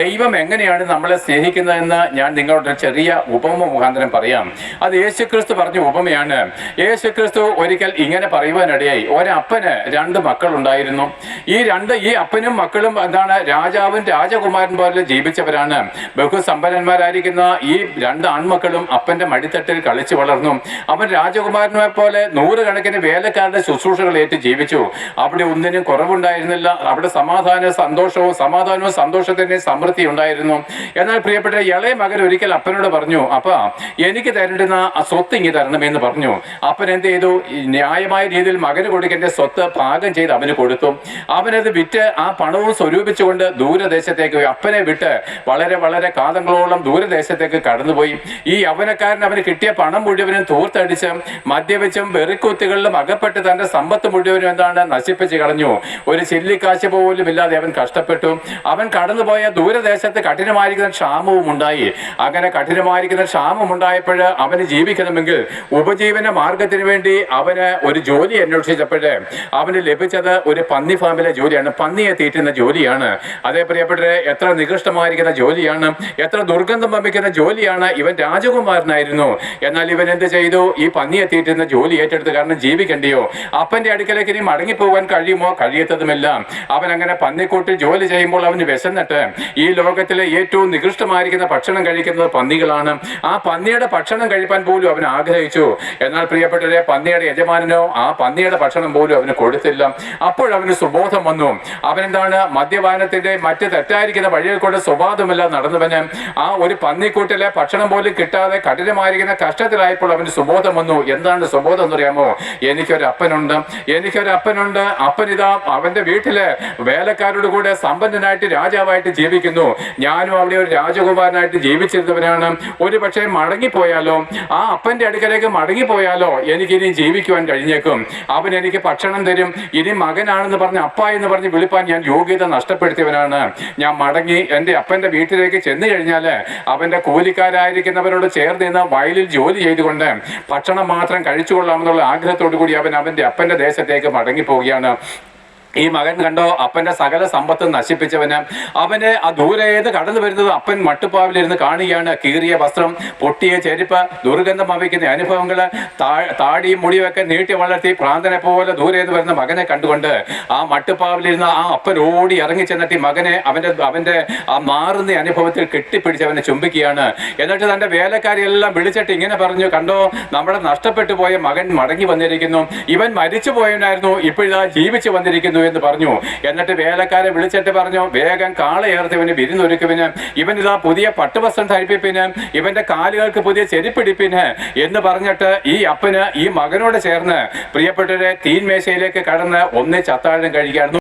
ദൈവം എങ്ങനെയാണ് നമ്മളെ സ്നേഹിക്കുന്നതെന്ന് ഞാൻ നിങ്ങളുടെ ചെറിയ ഉപമ മുഖാന്തരം പറയാം. അത് യേശുക്രിസ്തു പറഞ്ഞ ഉപമയാണ്. യേശുക്രിസ്തു ഒരിക്കൽ ഇങ്ങനെ പറയുവാനിടയായി. ഒരപ്പന് രണ്ട് മക്കളുണ്ടായിരുന്നു. ഈ രണ്ട് ഈ അപ്പനും മക്കളും എന്താണ്? രാജാവും രാജകുമാരൻ പോലെ ജീവിച്ചവരാണ്. ബഹുസമ്പന്നന്മാരായിരിക്കുന്ന ഈ രണ്ട് ആൺമക്കളും അപ്പന്റെ മടിത്തട്ടിൽ കളിച്ചു വളർന്നു. അവൻ രാജകുമാരനെ പോലെ നൂറുകണക്കിന് വേലക്കാരുടെ ശുശ്രൂഷകൾ ഏറ്റ് ജീവിച്ചു. അവിടെ ഒന്നിനും കുറവുണ്ടായിരുന്നില്ല. അവിടെ സമാധാന സന്തോഷവും സമാധാനവും സന്തോഷത്തിന്റെ സമൃദ്ധി ഉണ്ടായിരുന്നു. എന്നാൽ പ്രിയപ്പെട്ട ഇളയ മകൻ ഒരിക്കൽ അപ്പനോട് പറഞ്ഞു അപ്പ എനിക്ക് തരേണ്ടുന്ന ആ സ്വത്ത് ഇങ്ങി തരണമെന്ന് പറഞ്ഞു. അപ്പൻ എന്ത് ചെയ്തു? ന്യായമായ രീതിയിൽ മകന് കൊടുക്കേണ്ട സ്വത്ത് പാകം ചെയ്ത് അവന് കൊടുത്തു. അവനത് വിറ്റ് ആ പണവും സ്വരൂപിച്ചുകൊണ്ട് ദൂരദേശത്തേക്ക്. അപ്പനെ വിട്ട് വളരെ വളരെ കാലങ്ങളോളം ദൂരദേശത്തേക്ക് കടന്നുപോയി. ഈ യൗവനക്കാരൻ അവന് കിട്ടിയ പണം മുഴുവനും തൂർത്തടിച്ച് മദ്യപിച്ചും വെറിക്കൂത്തുകളിലും അകപ്പെട്ട് തന്റെ സമ്പത്ത് മുഴുവനും എന്താണ്? നശിപ്പിച്ച് കളഞ്ഞു. ഒരു ചില്ലിക്കാശ് പോലും ഇല്ലാതെ അവൻ കഷ്ടപ്പെട്ടു. അവൻ കടന്നുപോയ ദൂരദേശത്ത് കഠിനമായിരിക്കുന്ന ക്ഷാമവും ഉണ്ടായി. അങ്ങനെ കഠിനമായിരിക്കുന്ന ക്ഷാമം ഉണ്ടായപ്പോൾ അവന് ജീവിക്കണമെങ്കിൽ ഉപജീവന മാർഗത്തിന് വേണ്ടി അവന് ഒരു ജോലി അന്വേഷിച്ചപ്പോൾ അവന് ലഭിച്ചത് ഒരു പന്നി ഫാമിലെ ജോലിയാണ്. പന്നിയെ തീറ്റുന്ന ജോലിയാണ്. അതേ പ്രിയപ്പെട്ടവരെ എത്ര നികൃഷ്ടമായിരിക്കുന്ന ജോലിയാണ് എത്ര ദുർഗന്ധം വമിക്കുന്ന ജോലിയാണ് ഇവൻ രാജകുമാരനായിരുന്നു. എന്നാൽ ഇവൻ എന്ത് ചെയ്തു? ഈ പന്നിയെ തീറ്റുന്ന ജോലി ഏറ്റെടുത്ത് കാരണം ജീവിക്കണ്ടിയോ? അപ്പന്റെ അടുക്കലേക്ക് ഇനി മടങ്ങിപ്പോകാൻ കഴിയുമോ? കഴിയത്തതുമില്ല. അവൻ അങ്ങനെ പന്നിക്കൂട്ടിൽ ജോലി ചെയ്യുമ്പോൾ അവന് വിശന്നിട്ട് ഈ ലോകത്തിലെ ഏറ്റവും നികൃഷ്ടമായിരിക്കുന്ന ഭക്ഷണം കഴിക്കുന്നത് പന്നികളാണ്. ആ പന്നിയുടെ ഭക്ഷണം കഴിപ്പാൻ പോലും അവൻ ആഗ്രഹിച്ചു. എന്നാൽ പ്രിയപ്പെട്ടവരെ പന്നിയുടെ യജമാനനോ ആ പന്നിയുടെ ഭക്ഷണം പോലും അവന് കൊടുത്തില്ല. അപ്പോഴവന് സുബോധം വന്നു. അവനെന്താണ്? മദ്യപാനത്തിന്റെ മറ്റ് തെറ്റായിരിക്കുന്ന വഴിയിൽ കൊണ്ട് സ്വബോധമില്ല നടന്നവന് ആ ഒരു പന്നിക്കൂട്ടിലെ ഭക്ഷണം പോലും കിട്ടാതെ കഠിനമായിരിക്കുന്ന കഷ്ടത്തിലായപ്പോൾ അവന് സുബോധം വന്നു. എന്താണ് സുബോധം എന്ന് അറിയാമോ എനിക്കൊരു അപ്പനുണ്ട്. എനിക്കൊരു അപ്പനുണ്ട്. അപ്പനിതാ അവന്റെ വീട്ടിലെ വേലക്കാരോട് കൂടെ സമ്പന്നനായിട്ട് രാജാവായിട്ട് ജീവിക്കുന്നു. ഞാനും അവിടെ ഒരു രാജകുമാരനായിട്ട് ജീവിച്ചിരുന്നവനാണ്. ഒരു പക്ഷേ മടങ്ങിപ്പോയാലോ? ആ അപ്പന്റെ അടുക്കലേക്ക് മടങ്ങിപ്പോയാലോ? എനിക്കിനി ജീവിക്കുവാൻ കഴിഞ്ഞേക്കും. അവൻ എനിക്ക് ഭക്ഷണം തരും. ഇനി മകനാണെന്ന് പറഞ്ഞ് അപ്പ എന്ന് പറഞ്ഞ് വിളിപ്പാൻ ഞാൻ യോഗ്യത നഷ്ടപ്പെടുത്തിയവനാണ്. ഞാൻ മടങ്ങി എന്റെ അപ്പന്റെ വീട്ടിലേക്ക് ചെന്ന് കഴിഞ്ഞാൽ അവന്റെ കൂലിക്കാരായിരിക്കുന്നവരോട് ചേർന്ന് നിന്ന് വയലിൽ ജോലി ചെയ്തുകൊണ്ട് ഭക്ഷണം മാത്രം കഴിച്ചുകൊള്ളാമെന്നുള്ള ആഗ്രഹത്തോടു കൂടി അവൻ അവന്റെ അപ്പന്റെ ദേശത്തേക്ക് മടങ്ങി പോവുകയാണ് ഈ മകൻ കണ്ടോ അപ്പന്റെ സകല സമ്പത്ത് നശിപ്പിച്ചവന്. അവനെ ആ ദൂരെ ഏത് കടന്നു വരുന്നത് അപ്പൻ മട്ടുപ്പാവിലിരുന്ന് കാണുകയാണ്. കീറിയ വസ്ത്രം പൊട്ടിയ ചെരുപ്പ് ദുർഗന്ധം അവയ്ക്കുന്ന അനുഭവങ്ങൾ താടിയും മുടിയൊക്കെ നീട്ടി വളർത്തി പ്രാന്തനെ പോലെ ദൂരെ ഏത് വരുന്ന മകനെ കണ്ടുകൊണ്ട് ആ മട്ടുപ്പാവിലിരുന്ന ആ അപ്പൻ ഓടി ഇറങ്ങി ചെന്നിട്ട് ഈ മകനെ അവന്റെ അവന്റെ ആ മാറുന്ന അനുഭവത്തിൽ കെട്ടിപ്പിടിച്ച് അവനെ ചുംബിക്കുകയാണ്. എന്നിട്ട് തന്റെ വേലക്കാരിയെല്ലാം വിളിച്ചിട്ട് ഇങ്ങനെ പറഞ്ഞു കണ്ടോ നമ്മുടെ നഷ്ടപ്പെട്ടു പോയ മകൻ മടങ്ങി വന്നിരിക്കുന്നു. ഇവൻ മരിച്ചു പോയവനായിരുന്നു ഇപ്പോഴിതാ ജീവിച്ചു വന്നിരിക്കുന്നു. എന്ന് പറഞ്ഞു. എന്നിട്ട് വേലക്കാരെ വിളിച്ചിട്ട് പറഞ്ഞു വേഗം കാളയേർത്തവന് വിരുന്നൊരുക്കുവിന് ഇവൻ ഇതാ പുതിയ പട്ടുവസ്ത്രം ധരിപ്പിപ്പിന് ഇവന്റെ കാലുകൾക്ക് പുതിയ ചെരിപ്പിടിപ്പിന് എന്ന് പറഞ്ഞിട്ട് ഈ അപ്പന് ഈ മകനോട് ചേർന്ന് പ്രിയപ്പെട്ടവരെ തീൻമേശയിലേക്ക് കടന്ന് ഒന്നിച്ച് അത്താഴം കഴിക്കുകയായിരുന്നു.